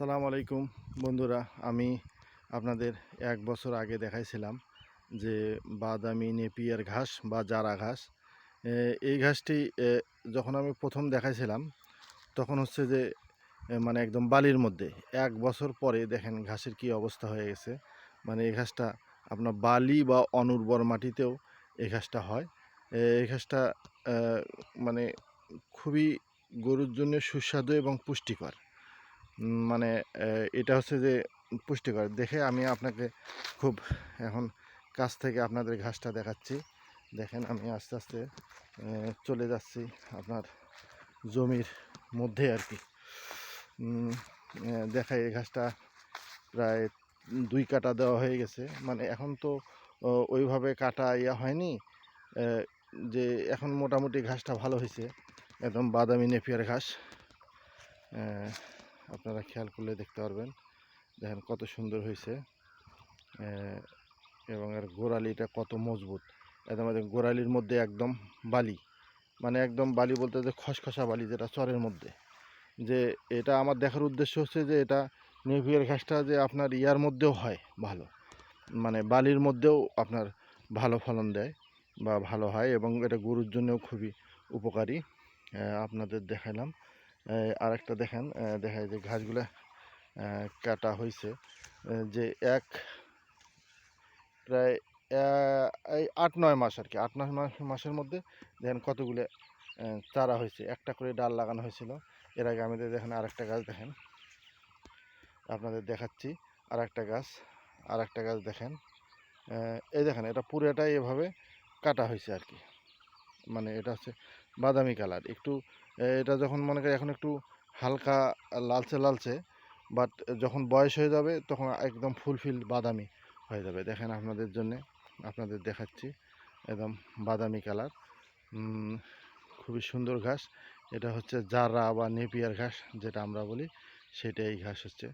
আসসালামু আলাইকুম বন্ধুরা, আমি আপনাদের এক বছর আগে দেখাইছিলাম যে বাদামি নেপিয়ার ঘাস বা জারা ঘাস। এই ঘাসটি যখন আমি প্রথম দেখাইছিলাম, তখন হচ্ছে যে মানে একদম বালির মধ্যে। এক বছর পরে দেখেন ঘাসের কি অবস্থা হয়ে গেছে। মানে এই ঘাসটা আপনার বালি বা অনুর্বর মাটিতেও এই ঘাসটা হয়। এই ঘাসটা মানে খুবই গরুর জন্য সুস্বাদু এবং পুষ্টিকর। মানে এটা হচ্ছে যে পুষ্টিকর। দেখে আমি আপনাকে খুব এখন কাছ থেকে আপনাদের ঘাসটা দেখাচ্ছি। দেখেন আমি আস্তে আস্তে চলে যাচ্ছি আপনার জমির মধ্যে আর কি। দেখাই এই ঘাসটা প্রায় দুই কাটা দেওয়া হয়ে গেছে। মানে এখন তো ওইভাবে কাটা ইয়া হয়নি। যে এখন মোটামুটি ঘাসটা ভালো হয়েছে একদম বাদামি নেপিয়ার ঘাস। আপনারা খেয়াল করলে দেখতে পারবেন। দেখেন কত সুন্দর হয়েছে। এবং এর গোড়ালিটা কত মজবুত। একদম একদম গোড়ালির মধ্যে একদম বালি। মানে একদম বালি বলতে যে খসখসা বালি যেটা চরের মধ্যে। যে এটা আমার দেখার উদ্দেশ্য হচ্ছে যে এটা নেভিয়ার ঘাসটা যে আপনার ইয়ার মধ্যেও হয় ভালো। মানে বালির মধ্যেও আপনার ভালো ফলন দেয় বা ভালো হয় এবং এটা গরুর জন্যও খুবই উপকারী। আপনাদের দেখালাম। আর একটা দেখেন দেখায় যে ঘাসগুলো কাটা হয়েছে যে এক, প্রায় এই আট, নয় মাস আর কি, আট, নয় মাস মাসের মধ্যে দেখেন কতগুলো চারা হয়েছে একটা করে ডাল লাগানো হয়েছিল এর আগে আমাদের দেখেন আরেকটা গাছ দেখেন, আপনাদের দেখাচ্ছি। আর একটা গাছ আর একটা গাছ দেখেন এই দেখেন এটা পুরোটাই এভাবে কাটা হয়েছে আর কি। মানে এটা হচ্ছে বাদামি কালার। একটু এটা যখন মনে করি এখন একটু হালকা লালচে লালচে বাট যখন বয়স হয়ে যাবে তখন একদম ফুলফিল বাদামি হয়ে যাবে। দেখেন আপনাদের জন্যে, আপনাদের দেখাচ্ছি একদম বাদামি কালার। খুবই সুন্দর ঘাস। এটা হচ্ছে জারা বা নেপিয়ার ঘাস যেটা আমরা বলি, সেটা এই ঘাস হচ্ছে।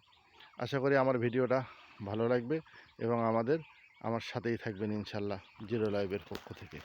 আশা করি আমার ভিডিওটা ভালো লাগবে এবং আমাদের, আমার সাথেই থাকবেন ইনশাল্লাহ জিরো লাইভের পক্ষ থেকে।